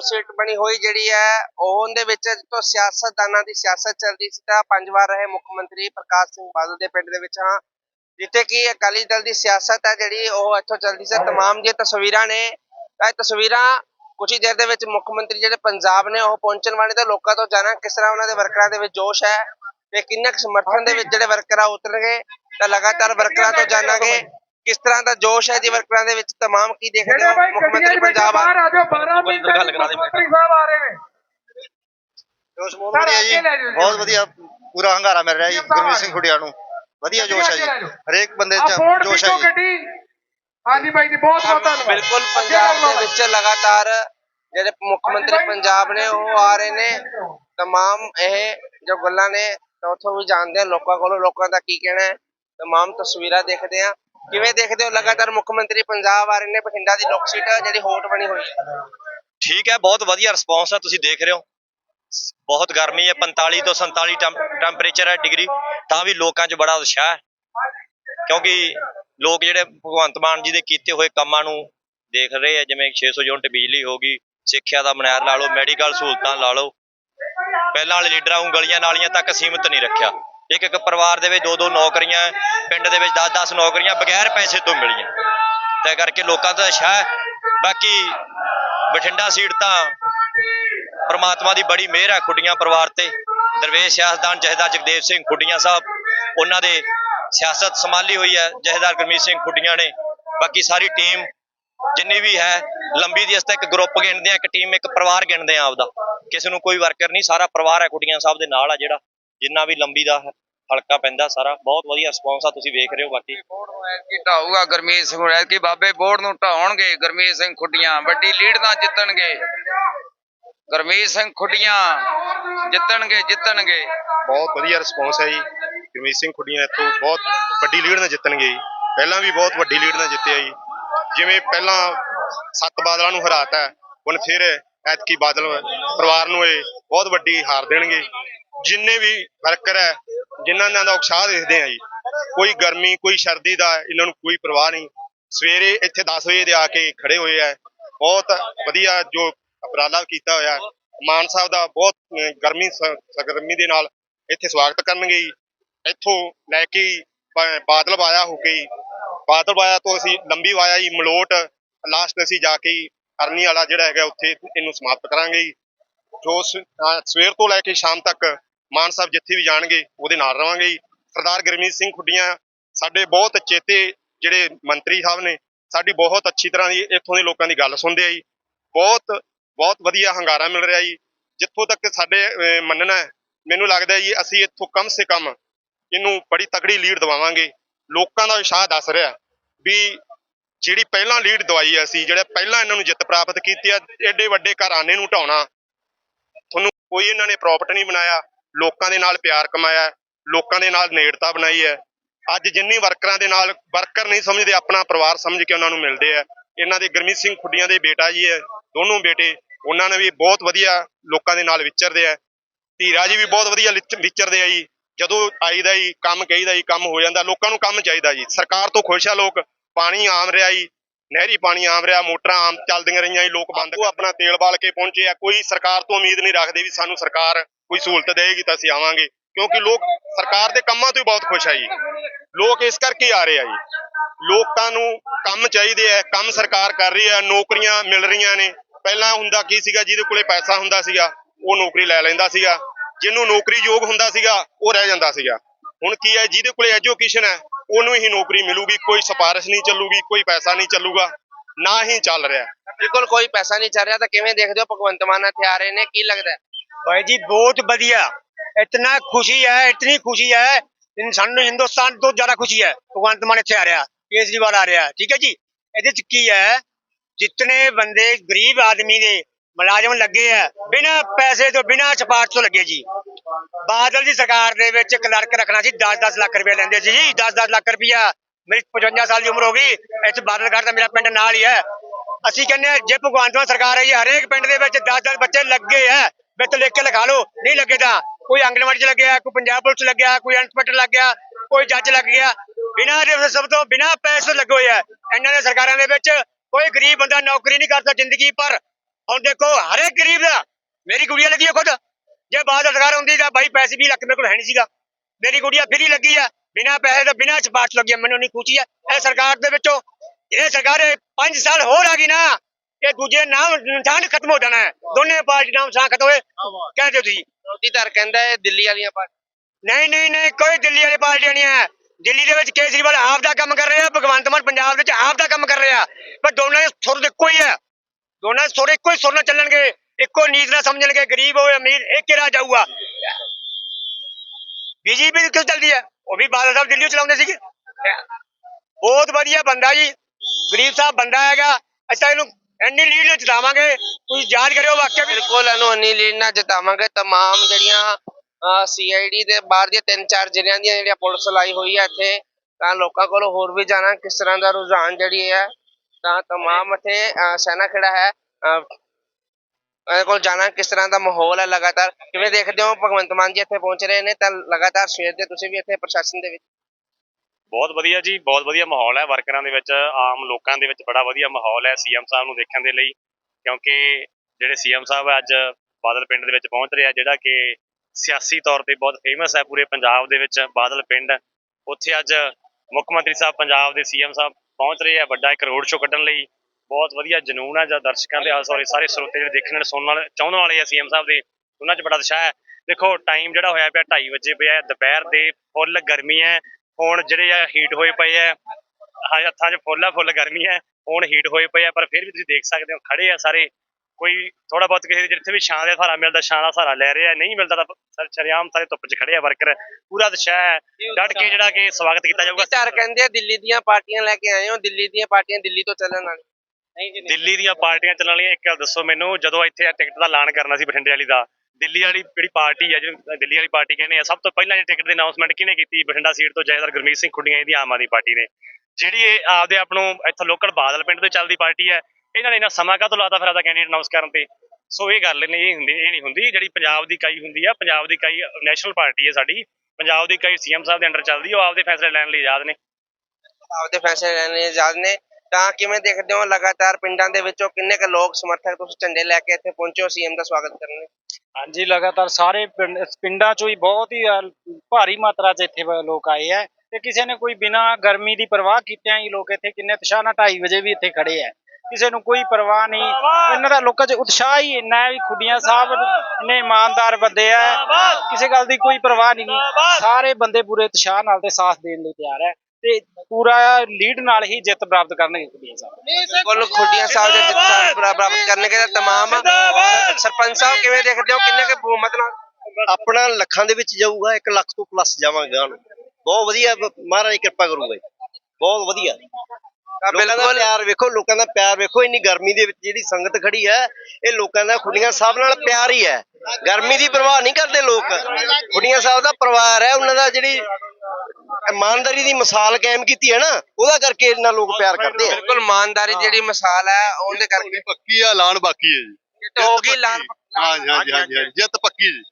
Seat ਬਣੀ ਹੋਈ ਜਿਹੜੀ ਹੈ ਉਹ ਉਹਦੇ ਵਿੱਚ ਤੋਂ ਸਿਆਸਤਦਾਨਾਂ ਦੀ ਸਿਆਸਤ ਚੱਲਦੀ ਸੀ ਤਾਂ ਪੰਜ ਵਾਰ ਰਹੇ ਮੁੱਖ ਮੰਤਰੀ ਪ੍ਰਕਾਸ਼ ਸਿੰਘ ਬਾਦਲ ਦੇ ਪਿੰਡ ਦੇ ਵਿੱਚ ਹਾਂ। ਜਿੱਥੇ ਕਿ ਅਕਾਲੀ ਦਲ ਦੀ ਸਿਆਸਤ ਹੈ ਜਿਹੜੀ ਉਹ ਇੱਥੋਂ ਚੱਲਦੀ ਸੀ। ਤਮਾਮ ਜੇ ਤਸਵੀਰਾਂ ਨੇ। ਤਾਂ ਇਹ ਤਸਵੀਰਾਂ ਕੁਝ ਹੀ ਦੇਰ ਦੇ ਵਿੱਚ ਮੁੱਖ ਮੰਤਰੀ ਜਿਹੜੇ ਪੰਜਾਬ ਨੇ ਉਹ ਪਹੁੰਚਣ ਵਾਲੇ ਤੇ ਲੋਕਾਂ ਤੋਂ ਜਾਣਾ ਕਿਸ ਤਰ੍ਹਾਂ ਉਹਨਾਂ ਦੇ ਵਰਕਰਾਂ ਦੇ ਵਿੱਚ ਜੋਸ਼ ਹੈ ਤੇ ਕਿੰਨਾ ਕੁ ਸਮਰਥਨ ਦੇ ਵਿੱਚ ਜਿਹੜੇ ਵਰਕਰ ਆ ਉਤਰਨਗੇ। ਤਾਂ ਲਗਾਤਾਰ ਵਰਕਰਾਂ ਤੋਂ ਜਾਣਾਂਗੇ। ਕਿਸ ਤਰ੍ਹਾਂ ਦਾ ਜੋਸ਼ ਹੈ ਜੀ ਵਰਕਰਾਂ ਦੇ ਵਿੱਚ ਤਮਾਮ ਕੀ ਦੇਖਦੇ ਜਿਹੜੇ ਹੋ ਬਾਈ ਮੁੱਖ ਗੱਡੀਆਂ ਮੰਤਰੀ ਵਿੱਚ ਪੰਜਾਬ ਆ ਬਾਹਰ ਆ ਜਾਓ 12 ਮਿੰਟ ਗੱਲ ਕਰਾ ਦੇ ਮੰਤਰੀ ਸਾਹਿਬ ਆ ਰਹੇ ਨੇ ਜੋਸ਼ ਬਹੁਤ ਸਰ, ਵਧੀਆ ਜੀ ਅੱਗੇ ਲੈ ਜਾਓ ਜੀ। ਬਹੁਤ ਵਧੀਆ ਪੂਰਾ ਹੰਗਾਰਾ ਮਿਲ ਰਿਹਾ ਜੀ ਜੀ, ਸਾਹਿਬ ਗੁਰਮੀਤ ਸਿੰਘ ਖੁੱਡੀਆਂ ਨੂੰ ਵਧੀਆ ਜੋਸ਼ ਹੈ ਜੀ ਅੱਗੇ ਲੈ ਜਾਓ। ਹਰੇਕ ਬੰਦੇ ਆ ਚ ਫੋਰਡ ਜੋਸ਼ ਹੈ ਪਿੱਛੋਂ ਜੀ ਗੱਡੀ ਹਾਂਜੀ ਬਾਈ ਜੀ ਬਹੁਤ ਬਹੁਤ ਧੰਨਵਾਦ ਬਿਲਕੁਲ ਅੱਗੇ ਪੰਜਾਬ ਲਓ ਦੇ ਵਿੱਚ ਲਗਾਤਾਰ ਜਿਹੜੇ ਮੁੱਖ ਮੰਤਰੀ ਪੰਜਾਬ ਨੇ ਉਹ ਆ ਰਹੇ ਨੇ तमाम ਇਹ ਜੋ ਗੱਲਾਂ ਨੇ ਤਾਂ ਉੱਥੋਂ ਵੀ ਜਾਣਦੇ ਆ ਲੋਕਾਂ ਕੋਲੋਂ ਲੋਕਾਂ ਦਾ ਕੀ ਕਹਿਣਾ ਹੈ तमाम ਤਸਵੀਰਾਂ ਦੇਖਦੇ ਆ ਕਿਵੇਂ ਦੇਖਦੇ ਹੋ? ਲਗਾਤਾਰ ਮੁੱਖ ਮੰਤਰੀ ਪੰਜਾਬ ਆ ਰਹੇ ਨੇ, ਬਠਿੰਡਾ ਦੀ ਲੋਕ ਸੀਟ, ਜਿਹੜੀ ਹੋਟ ਬਣੀ ਹੋਈ ਹੈ। ਠੀਕ ਹੈ, ਬਹੁਤ ਵਧੀਆ ਰਿਸਪੌਂਸ ਹੈ ਤੁਸੀਂ ਦੇਖ ਰਹੇ ਹੋ। ਬਹੁਤ ਗਰਮੀ ਹੈ 45 ਤੋਂ 47 ਟੈਂਪਰੇਚਰ ਹੈ ਡਿਗਰੀ, ਤਾਂ ਵੀ ਲੋਕਾਂ 'ਚ ਬੜਾ ਉਤਸ਼ਾਹ ਹੈ। ਕਿਉਂਕਿ ਲੋਕ ਜਿਹੜੇ ਭਗਵੰਤ ਮਾਨ ਜੀ ਦੇ ਕੀਤੇ ਹੋਏ ਕੰਮਾਂ ਨੂੰ ਦੇਖ ਰਹੇ ਆ ਜਿਵੇਂ 600 ਯੂਨਿਟ ਬਿਜਲੀ ਹੋ ਗਈ, ਸਿੱਖਿਆ ਦਾ ਮਨਿਆਰ ਲਾ ਲਓ ਮੈਡੀਕਲ ਸਹੂਲਤਾਂ ਲਾ ਲਓ। ਪਹਿਲਾਂ ਵਾਲੇ ਲੀਡਰਾਂ ਨੂੰ ਗਲੀਆਂ ਨਾਲੀਆਂ ਤੱਕ ਸੀਮਿਤ ਨਹੀਂ ਰੱਖਿਆ। ਇੱਕ ਇੱਕ ਪਰਿਵਾਰ ਦੇ ਵਿੱਚ ਦੋ ਦੋ ਨੌਕਰੀਆਂ, ਪਿੰਡ ਦੇ ਵਿੱਚ 10 10 ਨੌਕਰੀਆਂ ਬਗੈਰ ਪੈਸੇ ਤੋਂ ਮਿਲੀਆਂ। ਤੇ ਕਰਕੇ ਲੋਕਾਂ ਦਾ ਉਤਸ਼ਾਹ ਹੈ ਬਾਕੀ ਬਠਿੰਡਾ ਸੀਟ ਤਾਂ ਪ੍ਰਮਾਤਮਾ ਦੀ ਬੜੀ ਮਿਹਰ ਹੈ ਖੁੱਡੀਆਂ ਪਰਿਵਾਰ ਤੇ। ਦਰਵੇਸ਼ ਸਿਆਸਤਦਾਨ ਜਹੇਦਾਰ ਜਗਦੇਵ ਸਿੰਘ ਖੁੱਡੀਆਂ ਸਾਹਿਬ, ਉਹਨਾਂ ਦੇ ਸਿਆਸਤ ਸੰਭਾਲੀ ਹੋਈ ਹੈ ਜਹੇਦਾਰ ਗੁਰਮੀਤ ਸਿੰਘ ਖੁੱਡੀਆਂ ਨੇ। ਬਾਕੀ ਸਾਰੀ ਟੀਮ ਜਿੰਨੀ ਵੀ ਹੈ, ਲੰਬੀ ਦੀ ਅਸਤਾ ਇੱਕ ਗਰੁੱਪ ਗਿਣਦੇ ਆ, ਇੱਕ ਟੀਮ, ਇੱਕ ਪਰਿਵਾਰ ਗਿਣਦੇ ਆ ਆਪਦਾ। ਕਿਸੇ ਨੂੰ ਕੋਈ ਵਰਕਰ ਨਹੀਂ, ਸਾਰਾ ਪਰਿਵਾਰ ਹੈ ਖੁੱਡੀਆਂ ਸਾਹਿਬ ਦੇ ਨਾਲ ਆ ਜਿਹੜਾ। ਜਿੰਨਾ ਵੀ ਲੰਬੀ ਦਾ ਹਲਕਾ ਪੈਂਦਾ ਸਾਰਾ ਬਹੁਤ ਵਧੀਆ ਰਿਸਪੌਂਸ ਆ ਤੁਸੀਂ ਵੇਖ ਰਹੇ ਹੋ ਬਾਕੀ। ਬੋਰਡ ਨੂੰ ਐਤਕੀ ਢਾਊਗਾ ਗਰਮੀਤ ਸਿੰਘ ਨੂੰ ਐਤਕੀ ਬਾਬੇ ਬੋਰਡ ਨੂੰ ਢਾਉਣਗੇ ਗਰਮੀਤ ਸਿੰਘ ਖੁੱਡੀਆਂ ਵੱਡੀ ਲੀਡ ਨਾਲ ਜਿੱਤਣਗੇ। ਗਰਮੀਤ ਸਿੰਘ ਖੁੱਡੀਆਂ ਜਿੱਤਣਗੇ ਜਿੱਤਣਗੇ। ਬਹੁਤ ਵਧੀਆ ਰਿਸਪੌਂਸ ਹੈ ਜੀ। ਗੁਰਮੀਤ ਸਿੰਘ ਖੁੱਡੀਆਂ ਇੱਥੋਂ ਬਹੁਤ ਵੱਡੀ ਲੀਡ ਨਾਲ ਜਿੱਤਣਗੇ ਜੀ। ਪਹਿਲਾਂ ਵੀ ਬਹੁਤ ਵੱਡੀ ਲੀਡ ਨਾਲ ਜਿੱਤਿਆ ਜੀ। ਜਿਵੇਂ ਪਹਿਲਾਂ ਸੱਤ ਬਾਦਲਾਂ ਨੂੰ ਹਰਾਤਾ ਹੁਣ ਫਿਰ ਐਤਕੀ ਬਾਦਲ ਪਰਿਵਾਰ ਨੂੰ ਇਹ ਬਹੁਤ ਵੱਡੀ ਹਾਰ ਦੇਣਗੇ। ਜਿੰਨੇ ਵੀ ਵਰਕਰ ਹੈ ਜਿਨ੍ਹਾਂ ਦਾ ਉਤਸ਼ਾਹ ਦੇਖਦੇ ਆ ਜੀ ਕੋਈ ਗਰਮੀ ਕੋਈ ਸਰਦੀ ਦਾ ਇਹਨਾਂ ਨੂੰ ਕੋਈ ਪਰਵਾਹ ਨਹੀਂ। ਸਵੇਰੇ ਇੱਥੇ 10 ਵਜੇ ਦੇ ਆ ਕੇ ਖੜੇ ਹੋਏ ਆ। ਬਹੁਤ ਵਧੀਆ ਜੋ ਉਪਰਾਲਾ ਕੀਤਾ ਹੋਇਆ। ਮਾਨ ਸਾਹਿਬ ਦਾ ਬਹੁਤ ਅਹ, ਗਰਮੀ ਸਰਗਰਮੀ ਦੇ ਨਾਲ ਇੱਥੇ ਸਵਾਗਤ ਕਰਨਗੇ ਜੀ। ਇੱਥੋਂ ਲੈ ਕੇ ਬਾਦਲ ਵਾਇਆ ਹੋ ਕੇ ਬਾਦਲ ਵਾਇਆ ਤੋਂ ਅਸੀਂ ਲੰਬੀ ਵਾਇਆ ਜੀ ਮਲੋਟ ਲਾਸਟ ਅਸੀਂ ਜਾ ਕੇ ਅਰਨੀ ਵਾਲਾ ਜਿਹੜਾ ਹੈਗਾ ਉੱਥੇ ਇਹਨੂੰ ਸਮਾਪਤ ਕਰਾਂਗੇ ਜੀ। ਜੋ ਸਵੇਰ ਤੋਂ ਲੈ ਕੇ ਸ਼ਾਮ ਤੱਕ ਮਾਨ ਸਾਹਿਬ ਜਿੱਥੇ ਵੀ ਜਾਣਗੇ, ਉਹਦੇ ਨਾਲ ਰਵਾਂਗੇ ਜੀ। ਸਰਦਾਰ ਗੁਰਮੀਤ ਸਿੰਘ ਖੁੱਡੀਆਂ ਸਾਡੇ ਬਹੁਤ ਚੇਤੇ ਜਿਹੜੇ ਮੰਤਰੀ ਸਾਹਿਬ ਨੇ, ਸਾਡੀ ਬਹੁਤ ਅੱਛੀ ਤਰ੍ਹਾਂ ਦੀ ਇੱਥੋਂ ਦੇ ਲੋਕਾਂ ਦੀ ਗੱਲ ਸੁਣਦੇ ਆ ਜੀ। ਬਹੁਤ ਬਹੁਤ ਵਧੀਆ ਹੰਗਾਰਾ ਮਿਲ ਰਿਹਾ ਜੀ। ਜਿੱਥੋਂ ਤੱਕ ਸਾਡੇ ਮੰਨਣਾ ਹੈ, ਮੈਨੂੰ ਲੱਗਦਾ ਜੀ ਅਸੀਂ ਇੱਥੋਂ ਕਮ ਸੇ ਕਮ ਇਹਨੂੰ ਬੜੀ ਤਕੜੀ ਲੀਡ ਦਵਾਵਾਂਗੇ। ਲੋਕਾਂ ਦਾ ਉਤਸ਼ਾਹ ਦੱਸ ਰਿਹਾ ਵੀ ਜਿਹੜੀ ਪਹਿਲਾਂ ਲੀਡ ਦਵਾਈ ਹੈ ਅਸੀਂ, ਜਿਹੜਾ ਪਹਿਲਾਂ ਇਹਨਾਂ ਨੂੰ ਜਿੱਤ ਪ੍ਰਾਪਤ ਕੀਤੀ ਆ, ਐਡੇ ਵੱਡੇ ਘਰਾਣੇ ਨੂੰ ਢਾਉਣਾ। ਤੁਹਾਨੂੰ ਕੋਈ ਇਹਨਾਂ ਨੇ ਪ੍ਰੋਪਰਟੀ ਨਹੀਂ ਬਣਾਇਆ। ਲੋਕਾਂ ਦੇ ਨਾਲ ਪਿਆਰ ਕਮਾਇਆ ਹੈ, ਲੋਕਾਂ ਦੇ ਨਾਲ ਨੇੜਤਾ ਬਣਾਈ ਹੈ। ਅੱਜ ਜਿੰਨੀ ਵਰਕਰਾਂ ਦੇ ਨਾਲ ਵਰਕਰ ਨਹੀਂ ਸਮਝਦੇ ਆਪਣਾ ਪਰਿਵਾਰ ਸਮਝ ਕੇ ਉਹਨਾਂ ਨੂੰ ਮਿਲਦੇ ਹੈ ਇਹਨਾਂ ਦੇ ਗੁਰਮੀਤ ਸਿੰਘ ਖੁੱਡੀਆਂ ਦੇ ਬੇਟਾ ਜੀ ਹੈ ਦੋਨੋਂ ਬੇਟੇ ਉਹਨਾਂ ਨੇ ਵੀ ਬਹੁਤ ਵਧੀਆ ਲੋਕਾਂ ਦੇ ਨਾਲ ਵਿਚਰਦੇ ਆ। ਧੀਰਾ ਜੀ ਵੀ ਬਹੁਤ ਵਧੀਆ ਲਿਚ- ਵਿਚਰਦੇ ਆ ਜੀ। ਜਦੋਂ ਆਈਦਾ ਜੀ ਕੰਮ ਕਹੀਦਾ ਜੀ ਕੰਮ ਹੋ ਜਾਂਦਾ ਲੋਕਾਂ ਨੂੰ ਕੰਮ ਚਾਹੀਦਾ ਜੀ। ਸਰਕਾਰ ਤੋਂ ਖੁਸ਼ ਆ ਲੋਕ ਪਾਣੀ ਆਮ ਰਿਹਾ ਜੀ ਨਹਿਰੀ ਪਾਣੀ ਆਮ ਰਿਹਾ ਮੋਟਰਾਂ ਆਮ ਚੱਲਦੀਆਂ ਰਹੀਆਂ ਜੀ ਲੋਕ ਬੰਦ ਆਪਣਾ ਤੇਲ ਬਾਲ ਕੇ ਪਹੁੰਚੇ ਆ ਕੋਈ ਸਰਕਾਰ ਤੋਂ ਉਮੀਦ ਨਹੀਂ ਰੱਖਦੇ ਵੀ ਸਾਨੂੰ ਸਰਕਾਰ ਕੋਈ ਸਹੂਲਤ ਦੇਗੀ ਤਾਂ ਅਸੀਂ ਆਵਾਂਗੇ, ਕਿਉਂਕਿ ਲੋਕ ਸਰਕਾਰ ਦੇ ਕੰਮਾਂ ਤੋਂ ਹੀ ਬਹੁਤ ਖੁਸ਼ ਆ ਜੀ। ਲੋਕ ਇਸ ਕਰਕੇ ਆ ਰਹੇ ਆ ਜੀ। ਲੋਕਾਂ ਨੂੰ ਕੰਮ ਚਾਹੀਦੇ ਆ, ਕੰਮ ਸਰਕਾਰ ਕਰ ਰਹੀ ਆ, ਨੌਕਰੀਆਂ ਮਿਲ ਰਹੀਆਂ ਨੇ। ਪਹਿਲਾਂ ਹੁੰਦਾ ਕੀ ਸੀਗਾ, ਜਿਹਦੇ ਕੋਲੇ ਪੈਸਾ ਹੁੰਦਾ ਸੀਗਾ, ਉਹ ਨੌਕਰੀ ਲੈ ਲੈਂਦਾ ਸੀਗਾ। ਜਿਹਨੂੰ ਨੌਕਰੀ ਯੋਗ ਹੁੰਦਾ ਸੀਗਾ, ਉਹ ਰਹਿ ਜਾਂਦਾ ਸੀਗਾ। ਹੁਣ ਕੀ ਹੈ ਜਿਹਦੇ ਕੋਲੇ ਐਜੂਕੇਸ਼ਨ ਹੈ ਉਹਨੂੰ ਹੀ ਨੌਕਰੀ ਮਿਲੂਗੀ, ਕੋਈ ਸਿਫਾਰਿਸ਼ ਨਹੀਂ ਚੱਲੂਗੀ, ਕੋਈ ਪੈਸਾ ਨਹੀਂ ਚੱਲੂਗਾ, ਨਾ ਹੀ ਚੱਲ ਰਿਹਾ। ਬਿਲਕੁਲ ਕੋਈ ਪੈਸਾ ਨਹੀਂ ਚੱਲ ਰਿਹਾ, ਤਾਂ ਕਿਵੇਂ ਦੇਖਦੇ ਹੋ ਭਗਵੰਤ ਮਾਨ ਇੱਥੇ ਆ ਰਹੇ ਨੇ ਕੀ ਲੱਗਦਾ? भाई जी बहुत बढ़िया इतना खुशी है इतनी खुशी है इन- ਸਾਨੂੰ ਹਿੰਦੁਸਤਾਨ ਤੋਂ ਜ਼ਿਆਦਾ ਖੁਸ਼ੀ ਹੈ ਭਗਵੰਤ ਮਾਨ ਇੱਥੇ ਆ ਰਿਹਾ ਕੇਜਰੀਵਾਲ ਆ ਰਿਹਾ ਠੀਕ ਹੈ ਜੀ ਇਹਦੇ ਚ ਕੀ ਹੈ ਜਿਤਨੇ ਬੰਦੇ ਗਰੀਬ ਆਦਮੀ ਦੇ ਮੁਲਾਜ਼ਮ ਲੱਗੇ ਆ ਬਿਨਾਂ ਪੈਸੇ ਤੋਂ ਬਿਨਾਂ ਸਿਫਾਰਸ਼ ਤੋਂ ਲੱਗੇ ਜੀ ਬਾਦਲ ਦੀ ਸਰਕਾਰ ਦੇ ਵਿੱਚ ਕਲਰਕ ਰੱਖਣਾ ਸੀ 10-10 ਲੱਖ ਰੁਪਏ ਲੈਂਦੇ ਸੀ ਜੀ 10-10 ਲੱਖ ਰੁਪਇਆ ਮੇਰੀ 55 ਸਾਲ ਦੀ ਉਮਰ ਹੋ ਗਈ ਇੱਥੇ ਬਾਦਲਗੜ੍ਹ ਦਾ ਮੇਰਾ ਪਿੰਡ ਨਾਲ ਹੀ ਹੈ ਅਸੀਂ ਕਹਿੰਦੇ ਹਾਂ ਜੇ ਭਗਵੰਤ ਮਾਨ ਸਰਕਾਰ ਆਈ ਹੈ, ਹਰੇਕ ਪਿੰਡ ਦੇ ਵਿੱਚ 10-10 ਬੱਚੇ ਲੱਗੇ ਆ ਵਿੱਚ ਲਿਖ ਕੇ ਲਿਖਾ ਲਓ ਨਹੀਂ ਲੱਗੇ ਤਾਂ ਕੋਈ ਆਂਗਣਵਾੜੀ 'ਚ ਲੱਗਿਆ ਕੋਈ ਪੰਜਾਬ ਪੁਲਿਸ 'ਚ ਲੱਗਿਆ ਕੋਈ ਇੰਸਪੈਕਟਰ ਲੱਗ ਗਿਆ ਕੋਈ ਜੱਜ ਲੱਗ ਗਿਆ ਬਿਨਾਂ ਦੇ ਸਭ ਤੋਂ ਬਿਨਾਂ ਪੈਸੇ ਤੋਂ ਲੱਗੇ ਹੋਏ ਆ ਇਹਨਾਂ ਦੇ ਸਰਕਾਰਾਂ ਦੇ ਵਿੱਚ ਕੋਈ ਗਰੀਬ ਬੰਦਾ ਨੌਕਰੀ ਨਹੀਂ ਕਰਦਾ ਜ਼ਿੰਦਗੀ ਪਰ ਹੁਣ ਦੇਖੋ ਹਰੇਕ ਗਰੀਬ ਦਾ ਮੇਰੀ ਗੁੜੀਆ ਲੱਗੀ ਹੈ ਖੁਦ ਜੇ ਬਾਦ ਸਰਕਾਰ ਹੁੰਦੀ ਤਾਂ ਬਾਈ ਪੈਸੇ 20 ਲੱਖ ਮੇਰੇ ਕੋਲ ਹੈ ਨਹੀਂ ਸੀਗਾ ਮੇਰੀ ਗੁੜੀਆ ਫਰੀ ਲੱਗੀ ਆ ਬਿਨਾ ਪੈਸੇ ਤੋਂ ਬਿਨਾ ਸਪਾਰਸ਼ ਲੱਗੀ ਆ, ਮੈਨੂੰ ਨਹੀਂ ਖੁਸ਼ੀ ਹੈ ਇਹ ਸਰਕਾਰ ਦੇ ਵਿੱਚੋਂ ਇਹ ਸਰਕਾਰ 5 ਸਾਲ ਹੋਰ ਆ ਗਈ ਨਾ ਇਹ ਦੂਜੇ ਨਾਮ ਨਿਸ਼ਾਨ ਖਤਮ ਹੋ ਜਾਣਾ ਹੈ। ਦੋਨੇ ਪਾਰਟੀ ਨਾਮ ਨਿਸ਼ਾਨ ਖਤਮ ਹੋਏ। ਕਹਿ ਦਿਓ ਤੁਸੀਂ। ਵਿਰੋਧੀ ਧਿਰ ਕਹਿੰਦਾ ਹੈ ਦਿੱਲੀ ਵਾਲੀਆਂ ਪਾਰਟੀ ਨਹੀਂ ਨਹੀਂ ਨਹੀਂ ਕੋਈ ਦਿੱਲੀ ਵਾਲੀ ਪਾਰਟੀ ਨਹੀਂ ਹੈ। ਦਿੱਲੀ ਦੇ ਵਿੱਚ ਕੇਜਰੀਵਾਲ ਆਪ ਦਾ ਕੰਮ ਕਰ ਰਿਹਾ ਭਗਵੰਤ ਮਾਨ ਪੰਜਾਬ ਦੇ ਵਿੱਚ ਆਪ ਦਾ ਕੰਮ ਕਰ ਰਿਹਾ। ਪਰ ਦੋਨਾਂ ਦੇ ਸੁਰ ਇੱਕੋ ਹੀ ਹੈ। ਦੋਨਾਂ ਦੇ ਸੁਰ ਇੱਕੋ ਹੀ ਸੁਰ ਨਾਲ ਚੱਲਣਗੇ। ਇੱਕੋ ਨੀਤ ਨਾਲ ਸਮਝਣਗੇ ਗਰੀਬ ਹੋਵੇ ਅਮੀਰ ਇੱਕ ਹੀ ਰਾਹ ਜਾਊਗਾ? ਬੀਜੇਪੀ ਕਿਉਂ ਚੱਲਦੀ ਹੈ? ਉਹ ਵੀ ਬਾਦਲ ਸਾਹਿਬ ਦਿੱਲੀ ਚਲਾਉਂਦੇ ਸੀਗੇ। ਬਹੁਤ ਵਧੀਆ ਬੰਦਾ ਜੀ। ਗਰੀਬ ਸਾਹਿਬ ਬੰਦਾ ਹੈਗਾ। ਅੱਛਾ ਇਹਨੂੰ ਇੰਨੀ ਲੀਡ ਨਾਲ ਜਿਤਾਵਾਂਗੇ ਤੁਸੀਂ ਯਾਦ ਕਰਿਓ ਵਾਕਿਆ ਵੀ ਬਿਲਕੁਲ ਇਹਨੂੰ ਅੰਨੀ ਲੀਡ ਨਾਲ ਜਿਤਾਵਾਂਗੇ तमाम ਜਿਹੜੀਆਂ ਸੀਆਈਡੀ ਦੇ ਬਾਹਰ ਦੀਆਂ ਤਿੰਨ ਚਾਰ ਜ਼ਿਲ੍ਹਿਆਂ ਦੀਆਂ ਜਿਹੜੀਆਂ ਪੁਲਿਸ ਲਾਈ ਹੋਈ ਹੈ ਇੱਥੇ ਤਾਂ ਲੋਕਾਂ ਕੋਲ ਹੋਰ ਵੀ ਜਾਣਾ ਕਿਸ ਤਰ੍ਹਾਂ ਦਾ ਰੁਝਾਨ ਜਿਹੜੀ ਹੈ ਤਾਂ तमाम ਇੱਥੇ ਅਹ, ਸੈਨਾ ਖੜਾ ਹੈ ਅਹ, ਇਹਦੇ ਕੋਲ ਜਾਣਾ ਕਿਸ ਤਰ੍ਹਾਂ ਦਾ ਮਾਹੌਲ ਹੈ ਲਗਾਤਾਰ ਕਿਵੇਂ ਦੇਖਦੇ ਹੋ ਭਗਵੰਤ ਮਾਨ ਜੀ ਇੱਥੇ ਪਹੁੰਚ ਰਹੇ ਨੇ ਤਾਂ ਲਗਾਤਾਰ ਸਵੇਰ ਦੇ ਤੁਸੀਂ ਵੀ ਇੱਥੇ ਪ੍ਰਸ਼ਾਸਨ ਦੇ ਵਿੱਚ ਬਹੁਤ ਵਧੀਆ ਜੀ, ਬਹੁਤ ਵਧੀਆ ਮਾਹੌਲ ਹੈ ਵਰਕਰਾਂ ਦੇ ਵਿੱਚ, ਆਮ ਲੋਕਾਂ ਦੇ ਵਿੱਚ ਬੜਾ ਵਧੀਆ ਮਾਹੌਲ ਹੈ ਸੀਐਮ ਸਾਹਿਬ ਨੂੰ ਦੇਖਣ ਦੇ ਲਈ, ਕਿਉਂਕਿ ਜਿਹੜੇ ਸੀਐਮ ਸਾਹਿਬ ਅੱਜ ਬਾਦਲ ਪਿੰਡ ਦੇ ਵਿੱਚ ਪਹੁੰਚ ਰਿਹਾ ਜਿਹੜਾ ਕਿ ਸਿਆਸੀ ਤੌਰ ਤੇ ਬਹੁਤ ਫੇਮਸ ਹੈ ਪੂਰੇ ਪੰਜਾਬ ਦੇ ਵਿੱਚ, ਬਾਦਲ ਪਿੰਡ। ਉੱਥੇ ਅੱਜ ਮੁੱਖ ਮੰਤਰੀ ਸਾਹਿਬ ਪੰਜਾਬ ਦੇ ਸੀਐਮ ਸਾਹਿਬ ਪਹੁੰਚ ਰਹੇ ਆ, ਵੱਡਾ ਇੱਕ ਰੋਡ ਸ਼ੋਅ ਕੱਢਣ ਲਈ। ਬਹੁਤ ਵਧੀਆ ਜਨੂਨ ਹੈ ਜਾਂ ਦਰਸ਼ਕਾਂ ਦੇ ਸੌਰੀ ਸਾਰੇ ਸਰੋਤੇ ਜਿਹੜੇ ਦੇਖਣ ਵਾਲੇ, ਸੁਣਨ ਵਾਲੇ, ਚਾਹੁਣ ਵਾਲੇ ਆ ਸੀਐਮ ਸਾਹਿਬ ਦੇ, ਉਹਨਾਂ 'ਚ ਬੜਾ ਉਤਸ਼ਾਹ ਹੈ। ਦੇਖੋ ਟਾਈਮ ਜਿਹੜਾ ਹੋਇਆ ਪਿਆ 2:30 ਵਜੇ ਪਿਆ ਦੁਪਹਿਰ ਦੇ ਫੁੱਲ ਗਰਮੀ ਹੈ ਹੁਣ ਜਿਹੜੇ ਆ ਹੀਟ ਹੋਏ ਪਏ ਆ ਹਾਂ ਹੱਥਾਂ 'ਚ ਫੁੱਲ ਆ ਫੁੱਲ ਗਰਮੀ ਹੈ ਹੁਣ ਹੀਟ ਹੋਏ ਪਏ ਆ ਪਰ ਫਿਰ ਵੀ ਤੁਸੀਂ ਦੇਖ ਸਕਦੇ ਹੋ ਖੜੇ ਆ ਸਾਰੇ। ਕੋਈ ਥੋੜਾ ਬਹੁਤ ਕਿਸੇ ਦੇ ਜਿੱਥੇ ਵੀ ਛਾਂ ਦਾ ਸਹਾਰਾ ਮਿਲਦਾ ਛਾਂ ਦਾ ਸਹਾਰਾ ਲੈ ਰਿਹਾ ਨਹੀਂ ਮਿਲਦਾ ਤਾਂ ਸਰ ਸ਼ਰਿਆਮ ਸਾਰੇ ਧੁੱਪ 'ਚ ਖੜੇ ਆ ਵਰਕਰ ਪੂਰਾ ਹੈ। ਡਟ ਕੇ ਜਿਹੜਾ ਕਿ ਸਵਾਗਤ ਕੀਤਾ ਜਾਊਗਾ। ਧਿਰ ਕਹਿੰਦੇ ਆ ਦਿੱਲੀ ਦੀਆਂ ਪਾਰਟੀਆਂ ਲੈ ਕੇ ਆਏ ਹੋ ਦਿੱਲੀ ਦੀਆਂ ਪਾਰਟੀਆਂ ਦਿੱਲੀ ਤੋਂ ਚੱਲਣ ਵਾਲੀ ਨਹੀਂ ਜੀ ਦਿੱਲੀ ਦੀਆਂ ਪਾਰਟੀਆਂ ਚੱਲਣ ਵਾਲੀਆਂ ਇੱਕ ਗੱਲ ਦੱਸੋ ਮੈਨੂੰ ਜਦੋਂ ਇੱਥੇ ਟਿਕਟ ਦਾ ਐਲਾਨ ਕਰਨਾ ਸੀ ਬਠਿੰਡੇ ਵਾਲੀ ਦਾ ਦਿੱਲੀ ਵਾਲੀ ਜਿਹੜੀ ਪਾਰਟੀ ਹੈ ਜਿਹਨੂੰ ਦਿੱਲੀ ਵਾਲੀ ਪਾਰਟੀ ਕਹਿੰਦੇ ਆ, ਸਭ ਤੋਂ ਪਹਿਲਾਂ ਜਿਹੜੀ ਟਿਕਟ ਦੀ ਅਨਾਉਂਸਮੈਂਟ ਕਿਹਨੇ ਕੀਤੀ? ਬਠਿੰਡਾ ਸੀਟ ਤੋਂ ਜੈਦਾਰ ਗੁਰਮੀਤ ਸਿੰਘ ਖੁੱਡੀਆਂ ਇਹਦੀ ਆਮ ਆਦਮੀ ਪਾਰਟੀ ਨੇ। ਜਿਹੜੀ ਇਹ ਆਪਦੇ ਆਪ ਨੂੰ ਇੱਥੋਂ ਲੋਕਲ ਬਾਦਲ ਪਿੰਡ ਤੋਂ ਚੱਲਦੀ ਪਾਰਟੀ ਹੈ ਇਹਨਾਂ ਨੇ ਇਹਨਾਂ ਸਮਾਂ ਕਾਹਤੋਂ ਲਾਤਾ ਫਿਰ ਆਦਾ ਕੈਂਡੀਡੇਟ ਅਨਾਉਂਸ ਕਰਨ ਤੇ? ਸੋ ਇਹ ਗੱਲ ਨਹੀਂ ਹੁੰਦੀ, ਇਹ ਨਹੀਂ ਹੁੰਦੀ, ਜਿਹੜੀ ਪੰਜਾਬ ਦੀ ਇਕਾਈ ਹੁੰਦੀ ਆ, ਪੰਜਾਬ ਦੀ ਇਕਾਈ ਨੈਸ਼ਨਲ ਪਾਰਟੀ ਹੈ ਸਾਡੀ, ਪੰਜਾਬ ਦੀ ਇਕਾਈ ਸੀਐਮ ਸਾਹਿਬ ਦੇ ਅੰਡਰ ਚੱਲਦੀ ਉਹ ਆਪਦੇ ਫੈਸਲੇ ਲੈਣ ਲਈ ਆਜ਼ਾਦ ਨੇ। ਆਪਦੇ ਫੈਸਲੇ ਲੈਣ ਲਈ ਆਜ਼ਾਦ ਨੇ। ਤਾਂ ਕਿਵੇਂ ਦੇਖਦੇ ਹੋ ਲਗਾਤਾਰ ਪਿੰਡਾਂ ਦੇ ਵਿੱਚੋਂ ਕਿੰਨੇ ਕੁ ਲੋਕ ਸਮਰਥਕ ਤੁਸੀਂ ਝੰਡੇ ਲੈ ਕੇ ਇੱਥੇ ਪਹੁੰਚੇ ਹੋ? ਸੀਐਮ ਦਾ ਸਵਾਗਤ ਕਰਨ ਲਈ ਹਾਂਜੀ ਲਗਾਤਾਰ ਸਾਰੇ ਪਿੰਡ ਪਿੰਡਾਂ ਚੋਂ ਹੀ ਬਹੁਤ ਹੀ ਭਾਰੀ ਮਾਤਰਾ 'ਚ ਇੱਥੇ ਬ- ਲੋਕ ਆਏ ਆ ਤੇ ਕਿਸੇ ਨੇ ਕੋਈ ਬਿਨਾ ਗਰਮੀ ਦੀ ਪਰਵਾਹ ਕੀਤਿਆਂ ਹੀ ਲੋਕ ਇੱਥੇ ਕਿੰਨੇ ਉਤਸ਼ਾਹ ਨਾਲ 2:30 ਵਜੇ ਵੀ ਇੱਥੇ ਖੜੇ ਆ ਕਿਸੇ ਨੂੰ ਕੋਈ ਪਰਵਾਹ ਨਹੀਂ। ਇਹਨਾਂ ਦਾ ਲੋਕਾਂ 'ਚ ਉਤਸ਼ਾਹ ਹੀ ਇੰਨਾ ਹੈ ਵੀ ਖੁੱਡੀਆਂ ਸਾਹਿਬ ਇੰਨੇ ਇਮਾਨਦਾਰ ਬੰਦੇ ਆ ਕਿਸੇ ਗੱਲ ਦੀ ਕੋਈ ਪਰਵਾਹ ਨਹੀਂ। ਸਾਰੇ ਬੰਦੇ ਪੂਰੇ ਉਤਸ਼ਾਹ ਨਾਲ ਤੇ ਸਾਥ ਦੇਣ ਲਈ ਤਿਆਰ ਹੈ। ਤੇ ਪੂਰਾ ਲੀਡ ਨਾਲ ਹੀ ਜਿੱਤ ਪ੍ਰਾਪਤ ਕਰਨਗੇ ਖੁੱਡੀਆਂ ਸਾਹਿਬ। ਕੋਲ ਖੁੱਡੀਆਂ ਸਾਹਿਬ ਦੇ ਜਿੱਤ ਪ੍ਰਾਪਤ ਕਰਨਗੇ ਤਾਂ ਤਮਾਮ ਸਰਪੰਚ ਸਾਹਿਬ ਕਿਵੇਂ ਦੇਖਦੇ ਹੋ? ਕਿੰਨੇ ਕੁ ਬਹੁਮਤ ਨਾਲ ਆਪਣਾ ਲੱਖਾਂ ਦੇ ਵਿੱਚ ਜਾਊਗਾ 1 ਲੱਖ ਤੋਂ ਪਲੱਸ ਜਾਵਾਂਗੇ ਗਾਂ ਨੂੰ ਬਹੁਤ ਵਧੀਆ ਮਹਾਰਾਜ ਕਿਰਪਾ ਕਰੂਗਾ ਬਹੁਤ ਵਧੀਆ। ਲੋਕਾਂ ਦਾ ਬਿਲਕੁਲ ਪਿਆਰ ਵੇਖੋ ਲੋਕਾਂ ਦਾ ਪਿਆਰ ਵੇਖੋ ਇੰਨੀ ਗਰਮੀ ਦੇ ਵਿੱਚ ਜਿਹੜੀ ਸੰਗਤ ਖੜੀ ਹੈ ਇਹ ਲੋਕਾਂ ਦਾ ਖੁੱਡੀਆਂ ਸਾਹਿਬ ਨਾਲ ਪਿਆਰ ਹੀ ਹੈ। ਗਰਮੀ ਦੀ ਪਰਵਾਹ ਨਹੀਂ ਕਰਦੇ ਲੋਕ। ਖੁੱਡੀਆਂ ਸਾਹਿਬ ਦਾ ਪਰਿਵਾਰ ਹੈ ਉਹਨਾਂ ਦਾ ਜਿਹੜੀ ਇਮਾਨਦਾਰੀ ਦੀ ਮਿਸਾਲ ਕਾਇਮ ਕੀਤੀ ਹੈ ਨਾ ਉਹਦਾ ਕਰਕੇ ਇੰਨਾ ਲੋਕ ਪਿਆਰ ਕਰਦੇ ਆ। ਬਿਲਕੁਲ ਇਮਾਨਦਾਰੀ ਜਿਹੜੀ ਮਿਸਾਲ ਹੈ ਉਹਦੇ ਕਰਕੇ ਪੱਕੀ ਆ ਐਲਾਨ ਬਾਕੀ ਹੈ ਜੀ। ਹੋਗੀ ਲਾਨ ਹਾਂਜੀ ਹਾਂਜੀ ਹਾਂਜੀ ਹਾਂਜੀ, ਜਿੱਤ ਪੱਕੀ ਜੀ।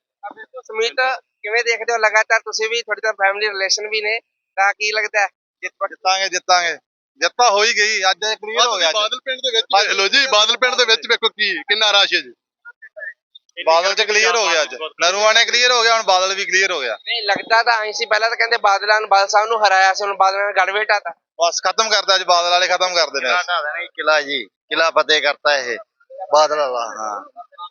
ਸਮੀਤ ਕਿਵੇਂ ਦੇਖਦੇ ਹੋ? ਲਗਾਤਾਰ ਤੁਸੀਂ ਵੀ ਤੁਹਾਡੀ ਤਾਂ ਫੈਮਿਲੀ ਰਿਲੇਸ਼ਨ ਵੀ ਨੇ ਤਾਂ ਕੀ ਲੱਗਦਾ ਹੈ? ਜਿੱਤਾਂਗੇ ਜਿੱਤਾਂਗੇ। ਜਿੱਤਾ ਹੋ ਹੀ ਗਈ ਅੱਜ ਇਹ ਕਲੀਅਰ ਹੋ ਗਿਆ ਬਾਦਲ ਪਿੰਡ ਦੇ ਵਿੱਚ ਦੇਖ ਲਓ ਜੀ ਬਾਦਲ ਪਿੰਡ ਦੇ ਵਿੱਚ ਵੇਖੋ ਕੀ ਕਿੰਨਾ ਰਸ਼ ਹੈ ਜੀ। ਬਾਦਲ ਚ ਕਲੀਅਰ ਹੋ ਗਿਆ ਅੱਜ। ਨਰੂਆ ਨੇ ਕਲੀਅਰ ਹੋ ਗਿਆ ਹੁਣ ਬਾਦਲ ਵੀ ਕਲੀਅਰ ਹੋ ਗਿਆ। ਨਹੀਂ ਲੱਗਦਾ ਤਾਂ ਐਂ ਸੀ ਪਹਿਲਾਂ ਤਾਂ ਕਹਿੰਦੇ ਬਾਦਲਾਂ ਨੂੰ ਬਾਦਲ ਸਾਹਿਬ ਨੂੰ ਹਰਾਇਆ ਸੀ ਹੁਣ ਬਾਦਲਾਂ ਨੇ ਗੜ ਵੇਟਾਤਾ ਬਸ ਖਤਮ ਕਰਦਾ ਅੱਜ ਬਾਦਲ ਵਾਲੇ ਖਤਮ ਕਰ ਦੇਣੇ ਕਿਲਾ ਜੀ ਕਿਲਾ ਫਤਿਹ ਕਰਤਾ ਇਹ ਬਾਦਲ ਵਾਲਾ। ਹਾਂ।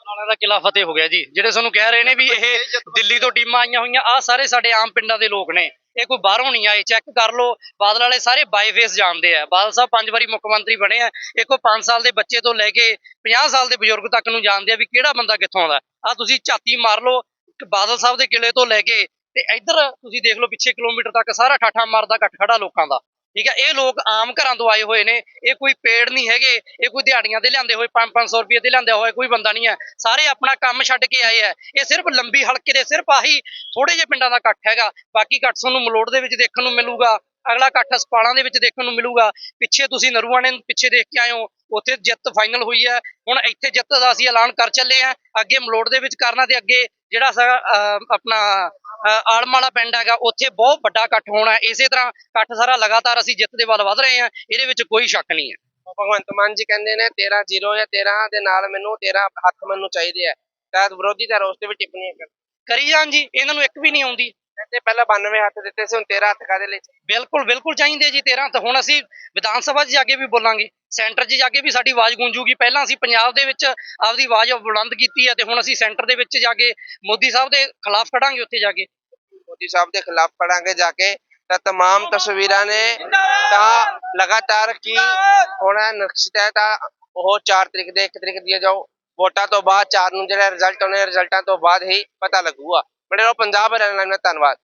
ਵਾਲਾ ਦਾ ਕਿਲਾ ਫਤਿਹ ਹੋ ਗਿਆ ਜੀ। ਜਿਹੜੇ ਤੁਹਾਨੂੰ ਕਹਿ ਰਹੇ ਨੇ ਵੀ ਇਹ ਦਿੱਲੀ ਤੋਂ ਟੀਮਾਂ ਆਈਆਂ ਹੋਈਆਂ ਆ ਸਾਰੇ ਸਾਡੇ ਆਮ ਪਿੰਡਾਂ ਦੇ ਲੋਕ ਨੇ। ਇਹ ਕੋਈ ਬਾਹਰੋਂ ਨਹੀਂ ਆਏ ਚੈੱਕ ਕਰ ਲਓ। ਬਾਦਲ ਵਾਲੇ ਸਾਰੇ ਬਾਈ ਫੇਸ ਜਾਣਦੇ ਆ। ਬਾਦਲ ਸਾਹਿਬ ਪੰਜ ਵਾਰੀ ਮੁੱਖ ਮੰਤਰੀ ਬਣੇ ਆ। ਇਹ ਕੋਈ 5 ਸਾਲ ਦੇ ਬੱਚੇ ਤੋਂ ਲੈ ਕੇ 50 ਸਾਲ ਦੇ ਬਜ਼ੁਰਗ ਤੱਕ ਨੂੰ ਜਾਣਦੇ ਆ ਵੀ ਕਿਹੜਾ ਬੰਦਾ ਕਿੱਥੋਂ ਆਉਂਦਾ। ਆ ਤੁਸੀਂ ਝਾਤੀ ਮਾਰ ਲਓ ਬਾਦਲ ਸਾਹਿਬ ਦੇ ਕਿਲੇ ਤੋਂ ਲੈ ਕੇ ਤੇ ਇੱਧਰ ਤੁਸੀਂ ਦੇਖ ਲਓ ਪਿੱਛੇ ਕਿਲੋਮੀਟਰ ਤੱਕ ਸਾਰਾ ਠਾਠਾ ਮਾਰਦਾ ਘੱਟ ਖੜਾ ਲੋਕਾਂ ਦਾ। ਠੀਕ ਹੈ, ਇਹ ਲੋਕ ਆਮ ਘਰਾਂ ਤੋਂ ਆਏ ਹੋਏ ਨੇ, ਇਹ ਕੋਈ ਪੇੜ ਨਹੀਂ ਹੈਗੇ, ਇਹ ਕੋਈ ਦਿਹਾੜੀਆਂ ਦੇ ਲਿਆਂਦੇ ਹੋਏ 5-500 ਰੁਪਏ ਤੇ ਲਿਆਂਦੇ ਹੋਏ ਕੋਈ ਬੰਦਾ ਨਹੀਂ ਹੈ। ਸਾਰੇ ਆਪਣਾ ਕੰਮ ਛੱਡ ਕੇ ਆਏ ਹੈ। ਇਹ ਸਿਰਫ ਲੰਬੀ ਹਲਕੇ ਦੇ, ਸਿਰਫ ਆਹੀ ਥੋੜੇ ਜਿਹੇ ਪਿੰਡਾਂ ਦਾ ਇਕੱਠ ਹੈਗਾ। ਬਾਕੀ ਇਕੱਠ ਤੁਹਾਨੂੰ ਮਲੋੜ ਦੇ ਵਿੱਚ ਦੇਖਣ ਨੂੰ ਮਿਲੂਗਾ, ਅਗਲਾ ਇਕੱਠ ਸਪਾਲਾਂ ਦੇ ਵਿੱਚ ਦੇਖਣ ਨੂੰ ਮਿਲੂਗਾ। ਪਿੱਛੇ ਤੁਸੀਂ ਨਰੂਆ ਨੇ ਪਿੱਛੇ ਦੇਖ ਕੇ ਆਏ ਹੋ, ਉੱਥੇ ਜਿੱਤ ਫਾਈਨਲ ਹੋਈ ਹੈ। ਹੁਣ ਇੱਥੇ ਜਿੱਤ ਦਾ ਅਸੀਂ ਐਲਾਨ ਕਰ ਚੱਲੇ ਆ ਅੱਗੇ ਮਲੋੜ ਦੇ ਵਿੱਚ ਕਰਨਾ ਤੇ ਅੱਗੇ ਜਿਹੜਾ ਸਾ ਆਪਣਾ ਅਹ ਆਲਮ ਵਾਲਾ ਪਿੰਡ ਹੈਗਾ ਉੱਥੇ ਬਹੁਤ ਵੱਡਾ ਇਕੱਠ ਹੋਣਾ। ਇਸੇ ਤਰ੍ਹਾਂ ਇਕੱਠ ਸਾਰਾ ਲਗਾਤਾਰ ਅਸੀਂ ਜਿੱਤ ਦੇ ਵੱਲ ਵਧ ਰਹੇ ਹਾਂ ਇਹਦੇ ਵਿੱਚ ਕੋਈ ਸ਼ੱਕ ਨਹੀਂ ਹੈ। ਭਗਵੰਤ ਮਾਨ ਜੀ ਕਹਿੰਦੇ ਨੇ 13 0 ਜਾਂ 13 ਦੇ ਨਾਲ ਮੈਨੂੰ 13 ਹੱਥ ਮੈਨੂੰ ਚਾਹੀਦੇ ਆ। ਤਾਂ ਵਿਰੋਧੀ ਧਿਰ ਉਸ ਤੇ ਵੀ ਟਿੱਪਣੀਆਂ ਕਰ ਕਰੀ ਜਾਣ ਜੀ ਇਹਨਾਂ ਨੂੰ ਇੱਕ ਵੀ ਨਹੀਂ ਆਉਂਦੀ। ਕਹਿੰਦੇ ਪਹਿਲਾਂ 92 ਹੱਥ ਦਿੱਤੇ ਸੀ ਹੁਣ 13 ਹੱਥ ਕਾਦੇ ਲਈ ਬਿਲਕੁਲ ਬਿਲਕੁਲ ਚਾਹੀਦੇ ਜੀ 13 ਤਾਂ ਹੁਣ ਅਸੀਂ ਵਿਧਾਨ ਸਭਾ 'ਚ ਜਾ ਕੇ ਵੀ ਬੋਲਾਂਗੇ ਸੈਂਟਰ 'ਚ ਜਾ ਕੇ ਵੀ ਸਾਡੀ ਆਵਾਜ਼ ਗੂੰਜੂਗੀ ਪਹਿਲਾਂ ਅਸੀਂ ਪੰਜਾਬ ਦੇ ਵਿੱਚ ਆਪਦੀ ਆਵਾਜ਼ ਬੁਲੰਦ ਕੀਤੀ ਹੈ ਤੇ ਹੁਣ ਅਸੀਂ ਸੈਂਟਰ ਦੇ ਵਿੱਚ ਜਾ ਕੇ ਮੋਦੀ ਸਾਹਿਬ ਦੇ ਖਿਲਾਫ ਖੜਾਂਗੇ ਉੱਥੇ ਜਾ ਕੇ ਮੋਦੀ ਸਾਹਿਬ ਦੇ ਖਿਲਾਫ ਪੜਾਂਗੇ ਜਾ ਕੇ ਤਾਂ तमाम ਤਸਵੀਰਾਂ ਨੇ ਤਾਂ ਲਗਾਤਾਰ ਕੀ ਹੋਣਾ ਨਿਸ਼ਚਿਤ ਹੈ ਤਾਂ ਉਹ 4 ਤਰੀਕ ਦੇ 1 ਤਰੀਕ ਦੀ ਜਾਓ ਵੋਟਾਂ ਤੋਂ ਬਾਅਦ 4 ਨੂੰ ਜਿਹੜਾ ਰਿਜ਼ਲਟ ਆਉਣੇ ਰਿਜ਼ਲਟਾਂ ਤੋਂ ਬਾਅਦ ਹੀ ਪਤਾ ਲੱਗੂਗਾ ਬਣੇ ਰਹੋ ਪੰਜਾਬ ਹਰਿਆਣਾ ਨਾਲ ਧੰਨਵਾਦ।